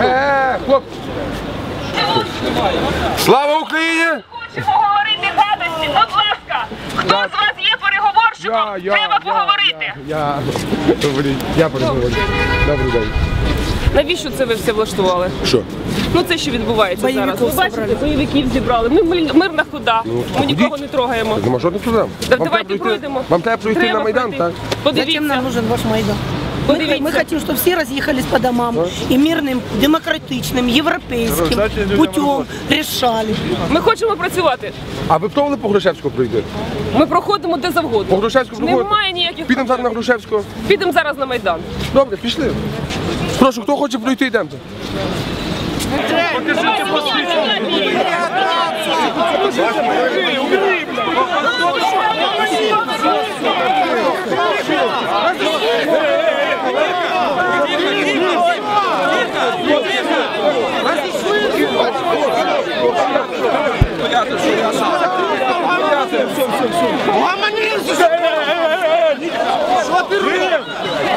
Е, э, хлопці! Слава Україні! Хочемо говорити гадості. Будь ласка, хто з вас є переговорщиком? Треба поговорити. Я, я, я, я, я, я, я, Навіщо це ви все влаштували? Що? Ну це що відбувається зараз? Ви бачите, бойовиків зібрали. Ми мир- мирна хода. Ми нікого не трогаємо. Нема жодних проблем. Так Вам давайте треба пройдемо. пройти, вам треба пройти Треба на Майдан, пройти. так? Зачем Подивіться, нам нужен ваш Майдан? Мы, подивіться. мы хотим, чтобы все разъехались по домам и мирным, демократичным, европейским путем решали. Ми хочемо працювати. А ви пробували по Грушевську пройти? Ми проходимо де По завгодно. Грушевську проходите? Немає ніяких. Підемо зараз на Грушевську. Підемо зараз на майдан. Добре, пішли. Прошу, хто хоче пройти, йдемте.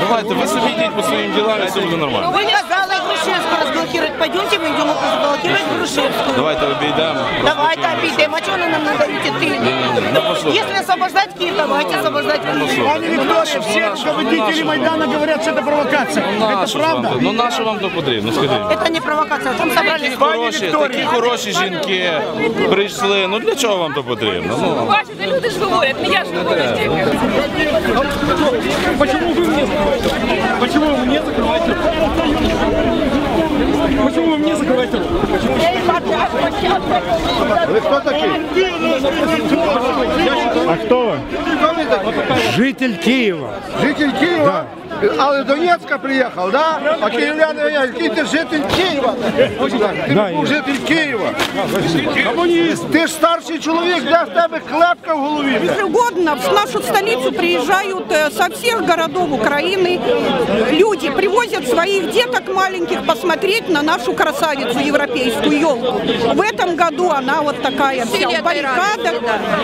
Давайте, ви самі йдіть по своїм ділам, і все буде нормально Вы не сказали Грушевскую разблокировать. Пойдемте, мы идем разблокировать Грушевскую. Давайте обійдемо. Давайте обидим. А что нам надо идти? Если освобождать Киев, давайте освобождать Киев. Пани Виктория, все руководители Майдана говорят, что это провокация. Это Нащо ж вам правда? то? Ну нащо вам то потрібно? Скажіть. Это не провокация. Там собрались Хороші, такі хороші жінки прийшли. Ну для чого вам то потрібно? Ну Бачите, люди ж говорять, не я ж говорю тільки. Почему вы мне закрываете? Почему вы мне закрываете? говорите? Вы кто такие? А кто вы? Житель Киева. Житель Киева? Да. Але Донецька приїхав, да? А київляни, який ти житель Києва? Ти Да, був я. житель Києва. Ти ж старший чоловік, де в тебе клепка в голові? бля? Ежегодно в нашу столицу приезжают э, со всех городов Украины люди, привозят своих деток маленьких посмотреть на нашу красавицу европейскую елку. В этом году она вот такая вся в баррикадах,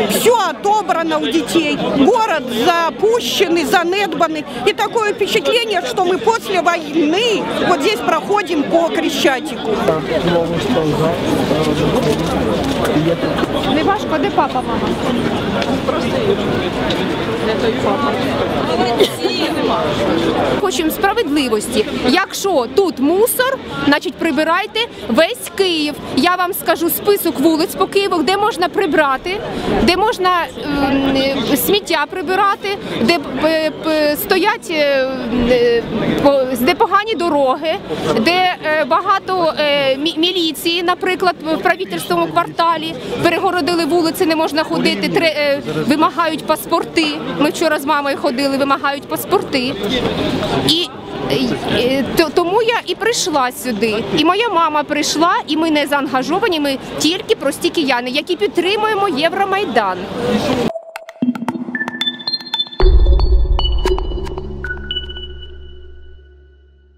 все отобрано у детей, город запущенный, занедбанный. И такое впечатление, что мы после войны вот здесь проходим по Крещатику. Не важко, де папа, мама? Хочемо справедливості. Якщо тут мусор, значить прибирайте весь Київ. Я вам скажу список вулиць по Києву, де можна прибрати, де можна ем, е, сміття прибирати, де е, стоять е, е, де погані дороги, де е, багато е, мі- міліції, наприклад, в правительському кварталі перегородили вулиці, не можна ходити, тре- е, вимагають паспорти. Ми вчора з мамою ходили, вимагають паспорти. І то- тому я і прийшла сюди. І моя мама прийшла, і ми не заангажовані. Ми тільки прості кияни, які підтримуємо Євромайдан.